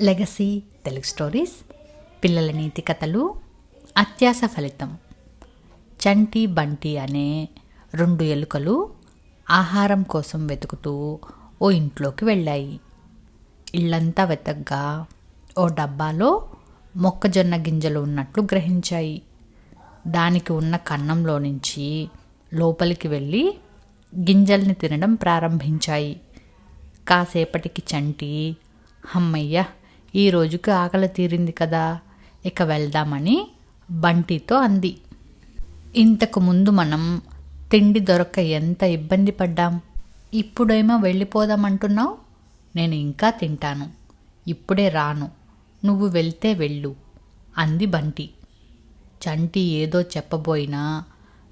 Legacy Telugu stories పిల్లల నీతి కథలు అత్యాస ఫలితం. చంటి బంటి అనే రెండు ఎలుకలు ఆహారం కోసం వెతుకుతూ ఓ ఇంట్లోకి వెళ్ళాయి. ఇళ్ళంతా వెతగ్గా ఓ డబ్బాలో మొక్కజొన్న గింజలు ఉన్నట్లు గ్రహించాయి. దానికి ఉన్న కన్నంలో నుంచి లోపలికి వెళ్ళి గింజల్ని తినడం ప్రారంభించాయి. కాసేపటికి చంటి అమ్మయ్య ఈ రోజుకి ఆకలి తీరింది కదా ఇక వెళ్దామని బంటితో అంది. ఇంతకు ముందు మనం తిండి దొరక్క ఎంత ఇబ్బంది పడ్డాం? ఇప్పుడేమో వెళ్ళిపోదామంటున్నావు? నేను ఇంకా తింటాను. ఇప్పుడే రాను. నువ్వు వెళ్తే వెళ్ళు అంది బంటి. చంటి ఏదో చెప్పబోయినా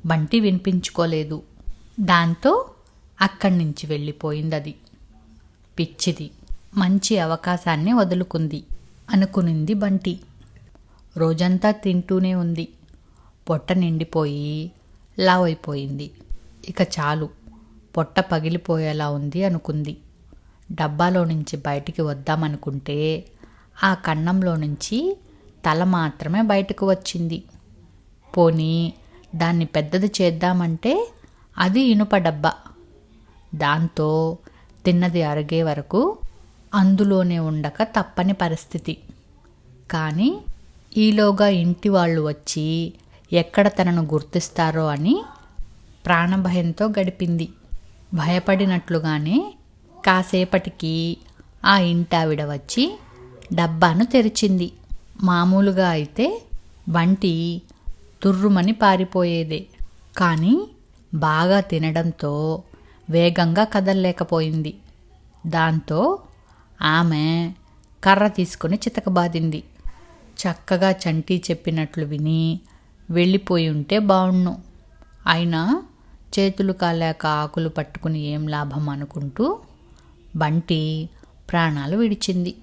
బంటి వినిపించుకోలేదు. దాంతో అక్కడి నుంచి వెళ్ళిపోయింది అది పిచ్చిది. మంచి అవకాశాన్ని వదులుకుంది అనుకునింది బంటి. రోజంతా తింటూనే ఉంది. పొట్ట నిండిపోయి లావైపోయింది ఇక చాలు పొట్ట పగిలిపోయేలా ఉంది అనుకుంది. డబ్బాలో నుంచి బయటికి వద్దామనుకుంటే ఆ కన్నంలో నుంచి తల మాత్రమే బయటకు వచ్చింది. పోనీ దాన్ని పెద్దది చేద్దామంటే అది ఇనుప డబ్బా. దాంతో తిన్నది అరిగే వరకు అందులోనే ఉండక తప్పని పరిస్థితి. కానీ ఈలోగా ఇంటి వాళ్ళు వచ్చి ఎక్కడ తనను గుర్తిస్తారో అని ప్రాణభయంతో గడిపింది. భయపడినట్లుగానే కాసేపటికి ఆ ఇంటావిడ వచ్చి డబ్బాను తెరిచింది. మామూలుగా అయితే వంటి తుర్రుమని పారిపోయేదే. కానీ బాగా తినడంతో వేగంగా కదలలేకపోయింది. దాంతో ఆమె కర్ర తీసుకుని చితకబాదింది. చక్కగా చంటి చెప్పినట్లు విని వెళ్ళిపోయి ఉంటే బావుణ్ణు అయినా చేతులు కాలేక ఆకులు పట్టుకుని ఏం లాభం అనుకుంటూ బంటి ప్రాణాలు విడిచింది.